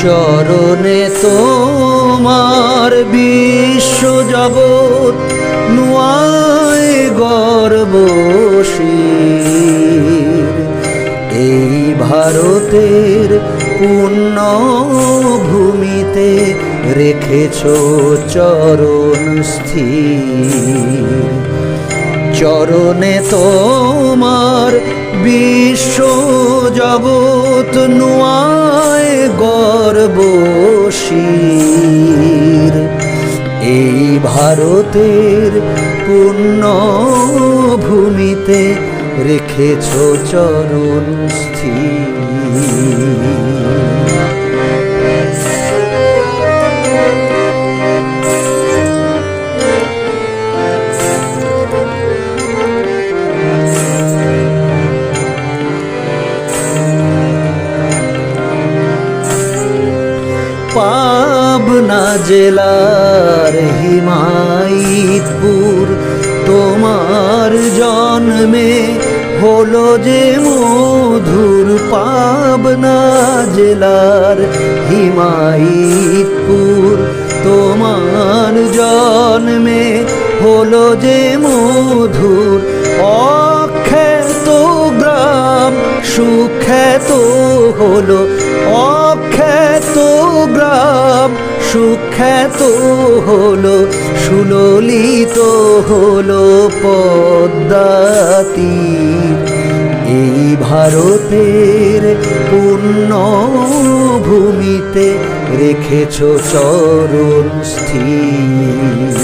চরণে তোমার বিশ্ব জগৎ নুয়ায় গর্বশীর এই ভারতের পুণ্য ভূমিতে রেখেছ চরণ স্থির। চরণে তোমার বিশ্ব জগৎ নুয়ায় গর্বশীর এই ভারতের পূর্ণ ভূমিতে রেখেছ চরণ স্থির। জেলার হিমায়িতপুর, তোমার জন্মে হলো যে মধুর পাবনা জেলার হিমায়িতপুর, তোমার জন্মে হলো যে মধুর অখ্যাত গ্রাম, সুখ্যাত হলো সুখ্যাত হলো, সুললিত হলো পদ্মাতি। এই ভারতের পুণ্য ভূমিতে রেখেছ চরণ স্থির।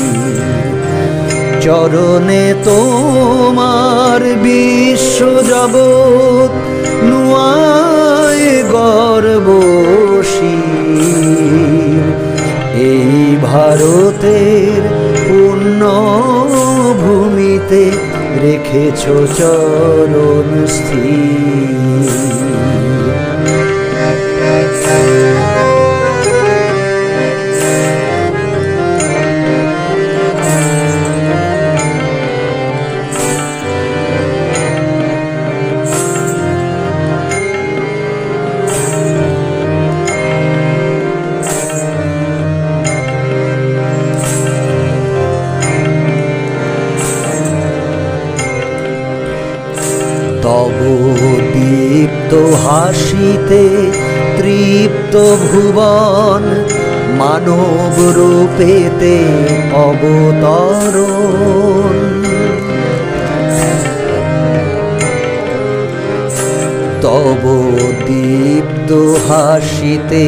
চরণে তোমার বিশ্ব জগৎ রেখেছ চরণ স্থির? তব দীপ্ত হাসিতে তৃপ্ত ভুবন মানব রূপেতে অবতরণ। তব দীপ্ত হাসিতে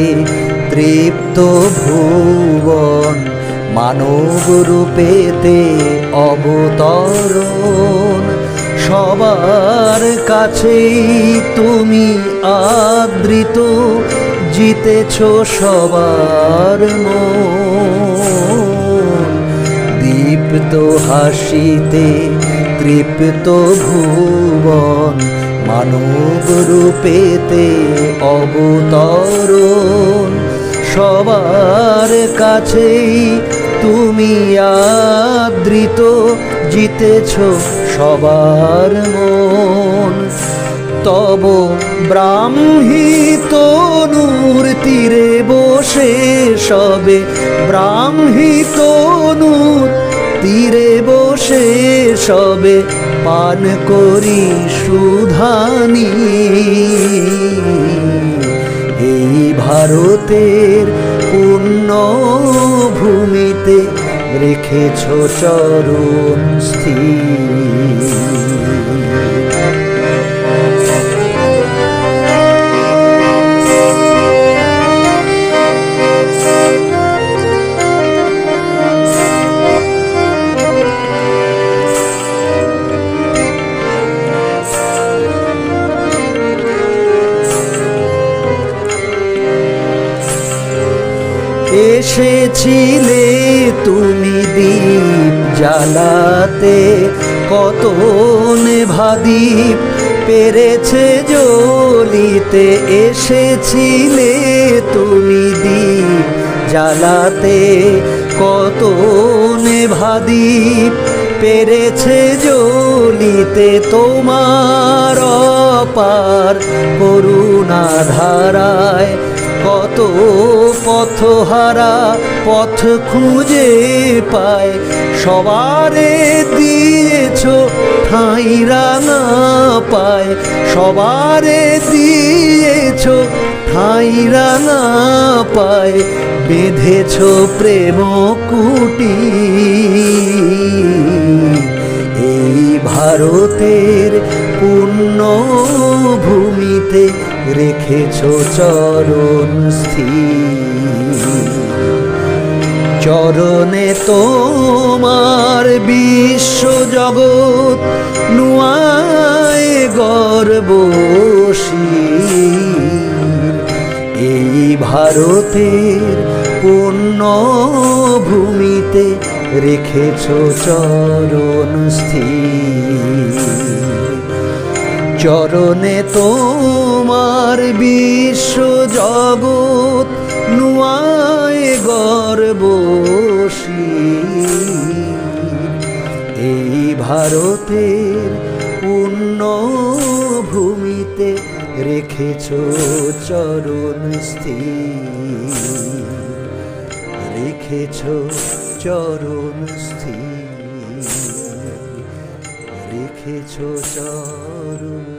তৃপ্ত ভুবন মানব রূপেতে অবতরণ। সবার কাছেই তুমি আদৃত জিতেছ সবার দীপ্ত হাসিতে তৃপ্ত ভুবন মানব রূপেতে অবতরণ। সবার কাছেই তুমি আদৃত জিতেছ সবার মন। তব ব্রাহ্মী তনুর তীরে বসে সবে ব্রাহ্মী তনুর তীরে বসে সবে পান করি সুধানি। এই ভারতের পুণ্য ভূমিতে রেখেছ চরণ স্থির। এসেছিলে তুমি দীপ জ্বালাতে। কত নেভা দ্বীপ পেরেছে জ্বলিতে। এসেছিলে তুমি দ্বীপ জ্বালাতে। কত নেভা দ্বীপ পেরেছে জ্বলিতে। তোমার অপার করুণা ধারায় কত পথহারা পথ খুঁজে পায়। সবারে দিয়েছ ঠাঁই রাঙা পায়। সবারে দিয়েছ ঠাঁই রাঙা পায়। বেঁধেছ প্রেম কুটি। এই ভারতের পূর্ণ ভূমিতে রেখেছ চরণ স্থির। চরণে তোমার বিশ্ব জগৎ নুয়ায় গর্বশীল এই ভারতের পূর্ণ ভূমিতে রেখেছ চরণ স্থির। চরণে তোমার বিশ্ব জগৎ নুয়ায় গর্বশীল এই ভারতের পূর্ণ ভূমিতে রেখেছ চরণ স্থির রেখেছ চরণ স্থির রেখেছ চরণ